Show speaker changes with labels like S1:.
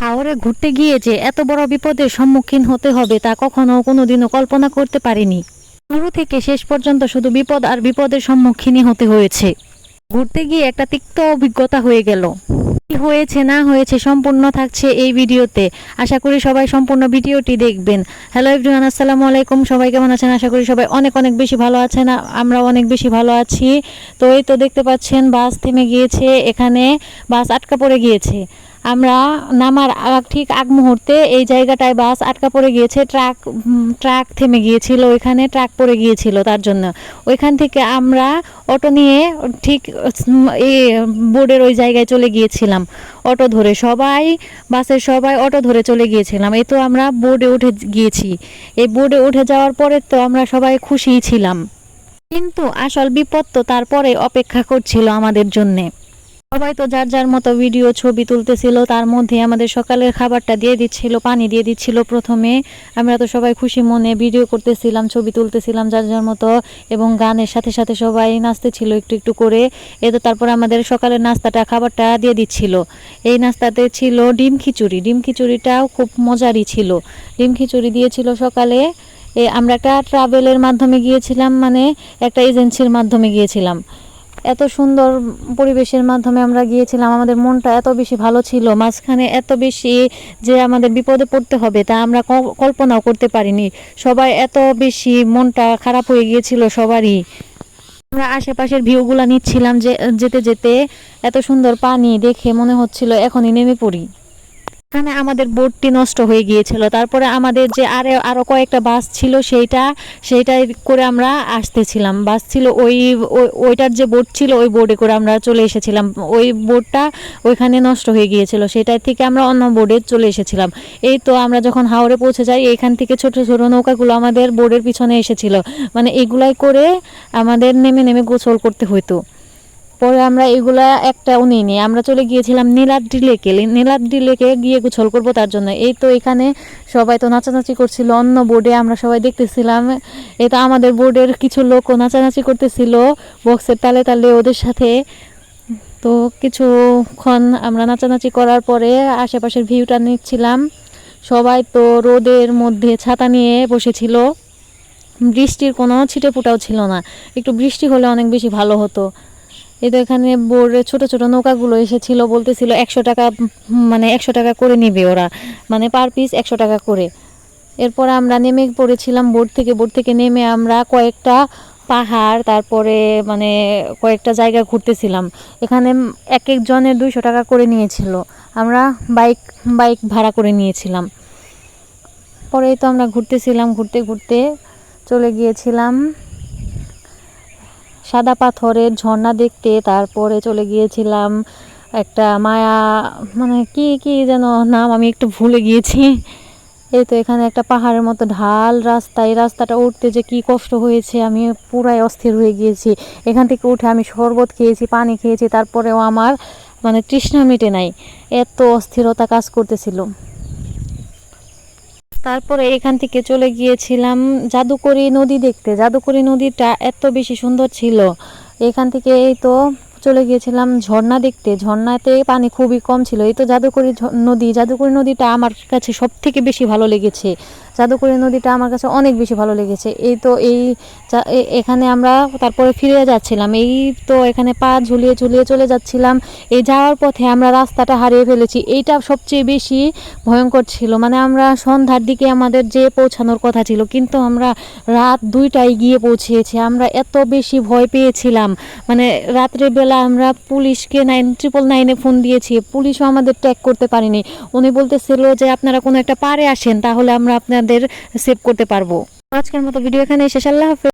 S1: হাওরে ঘুরতে গিয়ে যে এত বড় বিপদের সম্মুখীন হতে হবে তা কখনো কোনোদিনও কল্পনা করতে পারিনি। শুরু থেকে শেষ পর্যন্ত শুধু বিপদ আর বিপদের সম্মুখীনই হতে হয়েছে। ঘুরতে গিয়ে একটা তিক্ত অভিজ্ঞতা হয়ে গেল। কি হয়েছে, না হয়েছে সম্পূর্ণ থাকছে এই ভিডিওতে। আশা করি সবাই সম্পূর্ণ ভিডিওটি দেখবেন। হ্যালো এভরিওয়ান, আসসালামু আলাইকুম। সবাই কেমন আছেন? আশা করি সবাই অনেক অনেক বেশি ভালো আছেন। আমরা অনেক বেশি ভালো আছি। তো এই তো দেখতে পাচ্ছেন, বাস থেমে গিয়েছে। এখানে বাস আটকা পড়ে গিয়েছে। আমরা নামার ঠিক আগ মুহূর্তে এই জায়গাটায় বাস আটকা পড়ে গিয়েছে, ট্রাক ট্রাক থেমে গিয়েছিল, ওইখানে ট্রাক পড়ে গিয়েছিল তার জন্য। ওইখান থেকে আমরা অটো নিয়ে ঠিক এই বোর্ডের ওই জায়গায় চলে গিয়েছিলাম, অটো ধরে। সবাই, বাসের সবাই অটো ধরে চলে গিয়েছিলাম। এই তো আমরা বোর্ডে উঠে গিয়েছি। এই বোর্ডে উঠে যাওয়ার পরে তো আমরা সবাই খুশিই ছিলাম। কিন্তু আসল বিপদ তো তারপরে অপেক্ষা করছিল আমাদের জন্যে। সবাই তো যার যার মতো ভিডিও ছবি তুলতেছিল, তার মধ্যে আমাদের সকালের খাবারটা দিয়ে দিচ্ছিল, পানি দিয়ে দিচ্ছিল প্রথমে। আমরা তো সবাই খুশি মনে ভিডিও করতেছিলাম, ছবি তুলতেছিলাম যার যার মতো, এবং গানের সাথে সাথে সবাই নাচতেছিল একটু একটু করে। এ তো তারপর আমাদের সকালের নাস্তাটা, খাবারটা দিয়ে দিচ্ছিল। এই নাস্তাতে ছিল ডিম খিচুড়ি। ডিম খিচুড়িটাও খুব মজারই ছিল। ডিম খিচুড়ি দিয়েছিল সকালে। এ, আমরা একটা ট্রাভেলের মাধ্যমে গিয়েছিলাম মানে একটা এজেন্সির মাধ্যমে গিয়েছিলাম। এত সুন্দর পরিবেশের মাধ্যমে আমরা গিয়েছিলাম। আমাদের মনটা এত বেশি ভালো ছিল, মাঝখানে এত বেশি যে আমাদের বিপদে পড়তে হবে তা আমরা কল্পনাও করতে পারিনি। সবাই এত বেশি মনটা খারাপ হয়ে গিয়েছিল সবারই। আমরা আশেপাশের ভিউগুলা নিচ্ছিলাম যে, যেতে যেতে এত সুন্দর পানি দেখে মনে হচ্ছিল এখনই নেমে পড়ি। এখানে আমাদের বোটটি নষ্ট হয়ে গিয়েছিল। তারপরে আমাদের যে আরে আরও কয়েকটা বাস ছিল, সেইটা, সেইটাই করে আমরা আসতেছিলাম। বাস ছিল ওই, ওই- ওইটার যে বোট ছিল, ওই বোর্ডে করে আমরা চলে এসেছিলাম। ওই বোটটা ওইখানে নষ্ট হয়ে গিয়েছিল। সেটার থেকে আমরা অন্য বোর্ডে চলে এসেছিলাম। এই তো আমরা যখন হাওড়ে পৌঁছে যাই, এখান থেকে ছোট ছোট নৌকাগুলো আমাদের বোর্ডের পিছনে এসেছিল। মানে এগুলাই করে আমাদের নেমে নেমে গোসল করতে হতো পরে আমরা এগুলা একটাও নিইনি আমরা চলে গিয়েছিলাম নীলাদ্রি লেকে। নীলাদ্রি লেকে গিয়ে গোসল করব তার জন্য। এই তো এখানে সবাই তো নাচানাচি করছিল। অন্য বোর্ডে আমরা সবাই দেখতেছিলাম। তো আমাদের বোর্ডের কিছু লোকও নাচানাচি করতেছিল বক্সের তালে তালে ওদের সাথে। তো কিছুক্ষণ আমরা নাচানাচি করার পরে আশেপাশের ভিউটা নিচ্ছিলাম। সবাই তো রোদের মধ্যে ছাতা নিয়ে বসেছিল। বৃষ্টির কোনো ছিটে ফুটাও ছিল না। একটু বৃষ্টি হলে অনেক বেশি ভালো হতো। এই তো এখানে বোর্ডে ছোট ছোট নৌকাগুলো এসেছিল, বলতেছিল একশো টাকা মানে একশো টাকা করে নেবে ওরা। মানে পার পিস একশো টাকা করে। এরপর আমরা নেমে পড়েছিলাম বোর্ড থেকে। বোর্ড থেকে নেমে আমরা কয়েকটা পাহাড়, তারপরে মানে কয়েকটা জায়গা ঘুরতেছিলাম। এখানে এক একজনের দুইশো টাকা করে নিয়েছিল। আমরা বাইক বাইক ভাড়া করে নিয়েছিলাম। পরে তো আমরা ঘুরতেছিলাম, ঘুরতে ঘুরতে চলে গিয়েছিলাম। সাদা পাথরের ঝর্ণা দেখতে তারপরে চলে গিয়েছিলাম একটা মায়া মানে কি কি যেন নাম আমি একটু ভুলে গিয়েছি। এই তো এখানে একটা পাহাড়ের মতো ঢাল রাস্তা, এই রাস্তাটা উঠতে যে কি কষ্ট হয়েছে, আমি পুরাই অস্থির হয়ে গিয়েছি। এখান থেকে উঠে আমি শরবত খেয়েছি, পানি খেয়েছি, তারপরেও আমার মানে তৃষ্ণা মিটে নাই। এত অস্থিরতা কাজ করতেছিল। তারপরে এখান থেকে চলে গিয়েছিলাম জাদুকরি নদী দেখতে। জাদুকরি নদীটা এত বেশি সুন্দর ছিল। এখান থেকে এই তো চলে গিয়েছিলাম ঝর্ণা দেখতে। ঝর্ণাতে পানি খুবই কম ছিল। এই তো জাদুকরি নদী, জাদুকরি নদীটা আমার কাছে সব থেকে বেশি ভালো লেগেছে। জাদুকরি নদীটা আমার কাছে অনেক বেশি ভালো লেগেছে। এই তো এই এখানে আমরা তারপরে ফিরে যাচ্ছিলাম। এই তো এখানে পা ঝুলিয়ে ঝুলিয়ে চলে যাচ্ছিলাম। এই যাওয়ার পথে আমরা রাস্তাটা হারিয়ে ফেলেছি। এইটা সবচেয়ে বেশি ভয়ঙ্কর ছিল। মানে আমরা সন্ধ্যার দিকে আমাদের যে পৌঁছানোর কথা ছিল, কিন্তু আমরা রাত দুইটায় গিয়ে পৌঁছেছি। আমরা এত বেশি ভয় পেয়েছিলাম। মানে রাত্রের বেলা আমরা পুলিশকে নাইন ট্রিপল নাইনে ফোন দিয়েছি। পুলিশও আমাদের ট্র্যাক করতে পারেনি। উনি বলতেছিল যে, আপনারা কোনো একটা পারে আসেন, তাহলে আমরা আপনাদের সেভ করতে পারব। আজকের মতো ভিডিও এখানে শেষ। আল্লাহ হাফেজ।